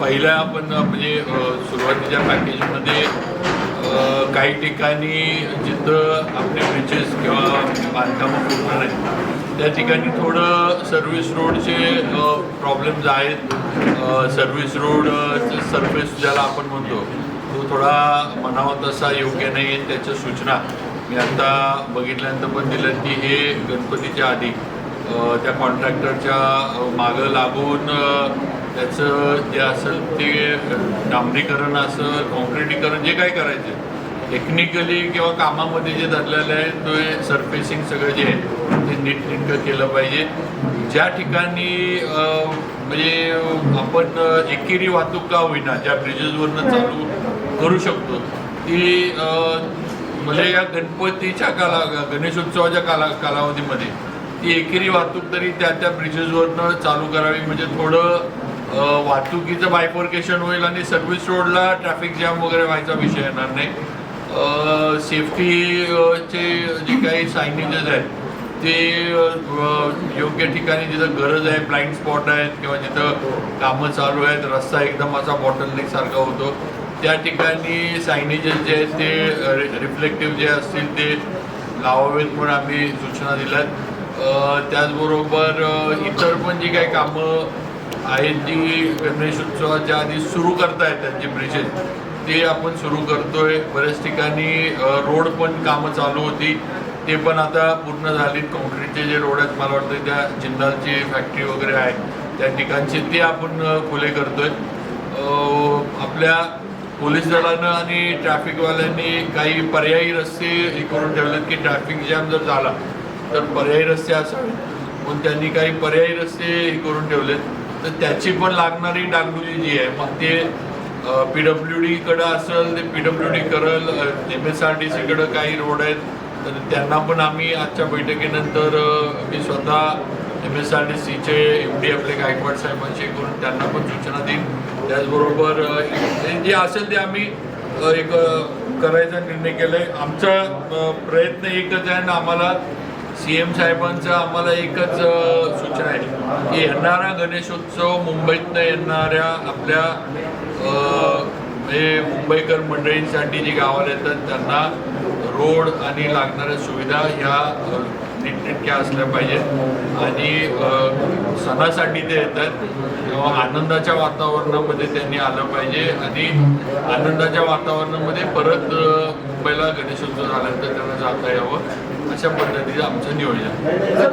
पहिल्या आपण म्हणजे सुरुवातीच्या पॅकेजमध्ये काही ठिकाणी जिथं आपले ब्रिजेस किंवा बांधकामं पूर्ण नाही त्या ठिकाणी थोडं सर्व्हिस रोडचे प्रॉब्लेम्स आहेत. सर्व्हिस रोड सर्फेस ज्याला आपण म्हणतो तो थोडा म्हणावा तसा योग्य नाही आहे त्याच्या सूचना. मी आता बघितल्यानंतर पण दिलं की हे गणपतीच्या आधी त्या कॉन्ट्रॅक्टरच्या मागं लागून त्याचं जे असेल ते डांबरीकरण असेल कॉन्क्रिटीकरण जे काय करायचं टेक्निकली किंवा कामामध्ये जे धरलेलं आहे तो सरफेसिंग सगळं जे आहे ते नीटनेटकं केलं पाहिजे. ज्या ठिकाणी म्हणजे आपण एकेरी वाहतूक का होईना ज्या ब्रिजेसवरनं चालू करू शकतो ती म्हणजे या गणपतीच्या काला गणेशोत्सवाच्या काला कालावधीमध्ये ती एकेरी वाहतूक तरी त्या त्या ब्रिजेसवरनं चालू करावी म्हणजे थोडं वाहतुकीचं बायफोर्केशन होईल आणि सर्व्हिस रोडला ट्रॅफिक जॅम वगैरे व्हायचा विषय येणार नाही. सेफ्टीचे जे काही सायनेजेस आहेत ते योग्य ठिकाणी जिथं गरज आहे ब्लाइंड स्पॉट आहेत किंवा जिथं कामं चालू आहेत रस्ता एकदम असा बॉटलनेक सारखा होतो त्या ठिकाणी सायनेजेस जे आहेत ते रिफ्लेक्टिव्ह जे असतील ते लावावेत म्हणून आम्ही सूचना दिल्यात. आहेत त्याचबरोबर इतर पण जी काही कामं आहेत जी गणेशोत्सवाच्या आधी सुरू करता येतात जे ब्रिजेस ते आपण सुरू करतोय. बऱ्याच ठिकाणी रोड पण कामं चालू होती. ते पण आता पूर्ण झालीत. कॉन्क्रीटचे जे रोड आहेत मला वाटतं त्या जिंदालची फॅक्टरी वगैरे आहे त्या ठिकाणचे ते आपण खुले करतोय. आपल्या पोलीस दलानं आणि ट्रॅफिकवाल्यांनी काही पर्यायी रस्ते हे करून ठेवलेत की ट्रॅफिक जॅम जर झाला तर पर्यायी रस्ते असावेत. पण त्यांनी काही पर्यायी रस्ते हे करून ठेवलेत. तर त्याची पण लागणारी डागडुजी जी आहे मग ते पी डब्ल्यू डीकडं असेल ते पी डब्ल्यू डी करल एम एस आर टी सीकडं काही रोड आहेत तर त्यांना पण आम्ही आजच्या बैठकीनंतर मी स्वतः एम एस आर डी सीचे एम डी आपले गायकवाड साहेबांशी करून त्यांना पण सूचना देईन. त्याचबरोबर जे असेल ते आम्ही एक करायचा निर्णय केला आहे आमचा प्रयत्न एकच आहे ना आम्हाला सी एम साहेबांचं आम्हाला एकच सूचना आहे की येणारा गणेशोत्सव मुंबईतनं येणाऱ्या आपल्या हे मुंबईकर मंडळींसाठी जी गावाला येतात त्यांना रोड आणि लागणाऱ्या सुविधा ह्या नीटनेटक्या असल्या पाहिजेत. आणि सणासाठी ते येतात. किंवा आनंदाच्या वातावरणामध्ये त्यांनी आलं पाहिजे. आणि आनंदाच्या वातावरणामध्ये परत मुंबई गणेशोत्सव झाल्यानंतर त्यांना जाता यावं अशा पद्धतीचं आमचं नियोजन आहे.